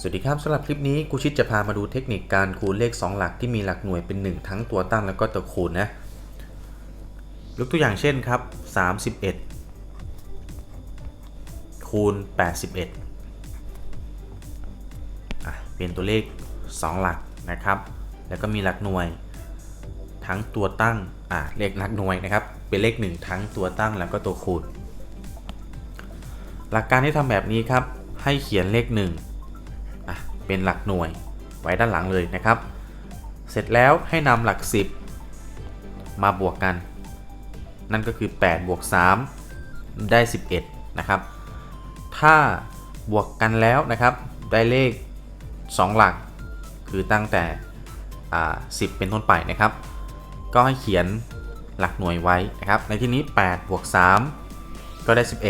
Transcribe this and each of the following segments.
สวัสดีครับสำหรับคลิปนี้กูชิดจะพามาดูเทคนิคการคูณเลข 2 หลักที่มีหลักหน่วยเป็น 1 ทั้งตัวตั้งแล้วก็ตัวคูณนะยกตัวอย่างเช่นครับ 31 คูณ 81อะเป็นตัวเลข 2 หลักนะครับ แล้วก็มีหลักหน่วยทั้งตัวตั้งอะเลขหลักหน่วยนะครับ เป็นเลข 1 ทั้งตัวตั้งแล้วก็ตัวคูณ หลักการที่ทำแบบนี้ครับให้เขียนเลข1อะ เป็นหลักหน่วย ไว้ด้านหลังเลยนะครับ เสร็จแล้วให้นำหลัก 10 มาบวกกัน นั่นก็คือ8บวก3ได้ 11 นะครับ ถ้าบวกกันแล้วนะครับ ได้เลข 2 หลัก คือตั้งแต่ 10 เป็นต้นไปนะครับ ก็ให้เขียนหลักหน่วยไว้นะครับ ในที่นี้8บวก3ก็ได้ 11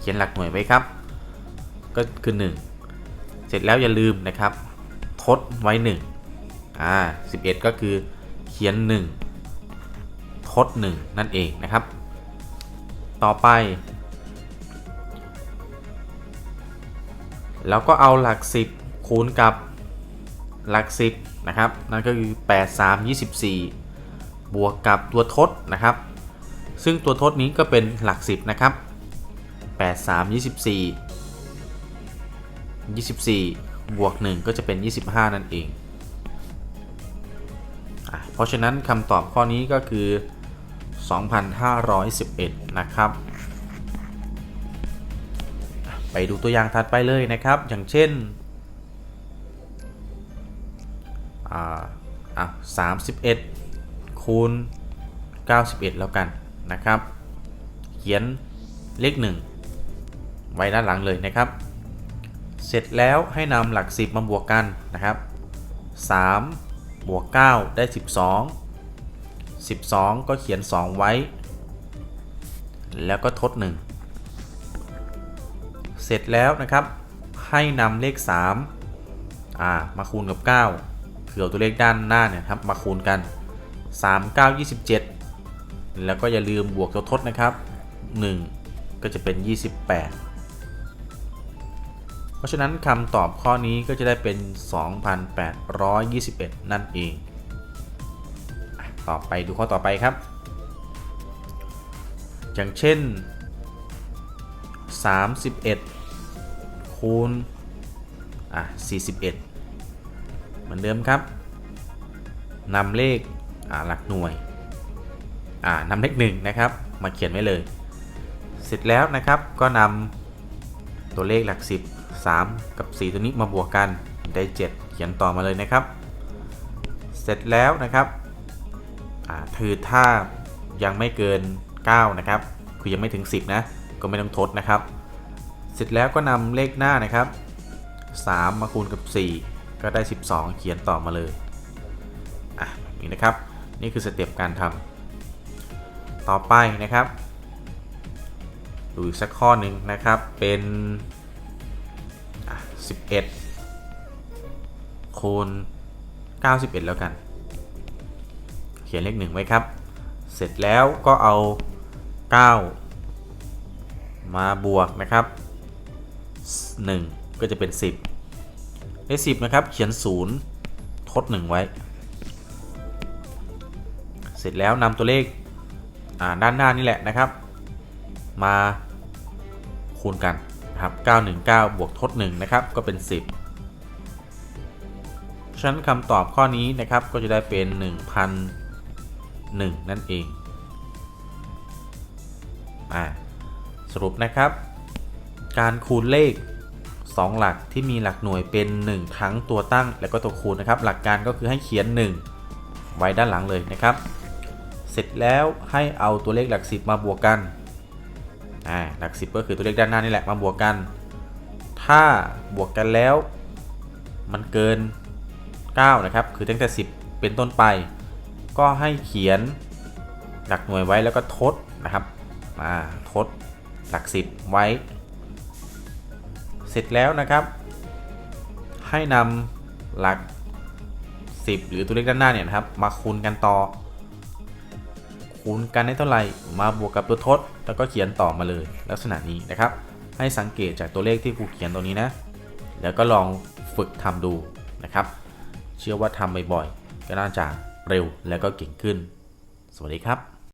เขียนหลักหน่วยไว้ครับ ก็คือ 1 เสร็จแล้วอย่าลืมนะครับ ทดไว้1อ่า11 ก็คือเขียน 1 ทด 1 นั่นเองนะครับ ต่อไป แล้วก็เอาหลัก 10 คูณกับหลัก 10 นะครับ นั่นก็คือ 8 3 24 บวกกับตัวทดนะครับ ซึ่งตัวทดนี้ก็เป็นหลัก 10 นะครับ 8 3 24 24 บวก 1 ก็จะเป็น 25 นั่นเองอเพราะฉะนั้นคำตอบข้อนี้ก็คือ 2,511 นะครับ ไปดูตัวอย่างถัดไปเลยนะครับ อย่างเช่นอ่าอะ31 คูณ 91 แล้วกันนะครับ เขียนเลข 1 ไว้ด้านหลังเลยนะครับ เสร็จแล้วให้นำหลัก 10 มาบวกกันนะครับ3บวก 9 ได้ 12 12 ก็เขียน 2 ไว้ แล้วก็ทด 1 เสร็จแล้วนะครับ ให้นำเลข3อ่ามาคูณกับ9คือเอตัวเลขด้านหน้าเนี่ยครับมาคูณกัน 3 9 27 แล้วก็อย่าลืมบวกตัวทดนะครับ 1 ก็จะเป็น 28 เพราะฉะนั้นคำตอบข้อนี้ก็จะได้เป็น 2,821 นั่นเองอะต่อไปดูข้อต่อไปครับ อย่างเช่น 31 คูณอะ41 เหมือนเดิมครับนำเลขอะหลักหน่วยอ่านำเลขหนึ่งนะครับ มาเขียนไว้เลย เสร็จแล้วนะครับก็นำตัวเลขหลัก 10 3 กับ 4 ตัวนี้มาบวกกันได้ 7 เขียนต่อมาเลยนะครับ เสร็จแล้วนะครับอ่าคือถ้ายังไม่เกิน 9 นะครับ คือยังไม่ถึง 10 นะ ก็ไม่ต้องทดนะครับ เสร็จแล้วก็นำเลขหน้านะครับ 3 มาคูณกับ 4 ก็ได้ 12 เขียนต่อมาเลยอะแบบนี้นะครับ นี่คือสเต็ปการทำต่อไปนะครับดูอีกสักข้อหนึ่งนะครับเป็น 11 คูณ 91 แล้วกัน เขียนเลขหนึ่งไว้ครับ เสร็จแล้วก็เอา 9 มาบวกนะครับ 1 ก็จะเป็น 10 เลข10 นะครับ เขียน 0 ทด 1 ไว้ เสร็จแล้วนำตัวเลขด้านหน้านี่แหละนะครับ มาคูณกัน นะครับ919 บวกทด1นะครับก็เป็น 10 ฉะนั้นคำตอบข้อนี้นะครับก็จะได้เป็น1,001นั่นเองอ่าสรุปนะครับ การคูณเลข 2 หลักที่มีหลักหน่วยเป็น 1 ทั้งตัวตั้งและก็ตัวคูณนะครับ หลักการก็คือให้เขียน 1 ไว้ด้านหลังเลยนะครับ เสร็จแล้วให้เอาตัวเลขหลัก 10 มาบวกกัน อ่าหลัก 10 ก็คือตัวเลขด้านหน้านี่แหละมาบวกกัน ถ้าบวกกันแล้ว มันเกิน 9 นะครับ คือตั้งแต่ 10 เป็นต้นไป ก็ให้เขียนหลักหน่วยไว้แล้วก็ทดนะครับมาทดหลัก 10 ไว้ เสร็จแล้วนะครับ ให้นำหลัก 10 หรือตัวเลขด้านหน้าเนี่ยนะครับ มาคูณกันต่อ คูณกันได้เท่าไหร่ มาบวกกับตัวทด แล้วก็เขียนต่อมาเลย ลักษณะนี้นะครับ ให้สังเกตจากตัวเลขที่ครูเขียนตรงนี้นะ แล้วก็ลองฝึกทำดูนะครับ เชื่อว่าทำบ่อยๆก็น่าจะเร็วแล้วก็เก่งขึ้น สวัสดีครับ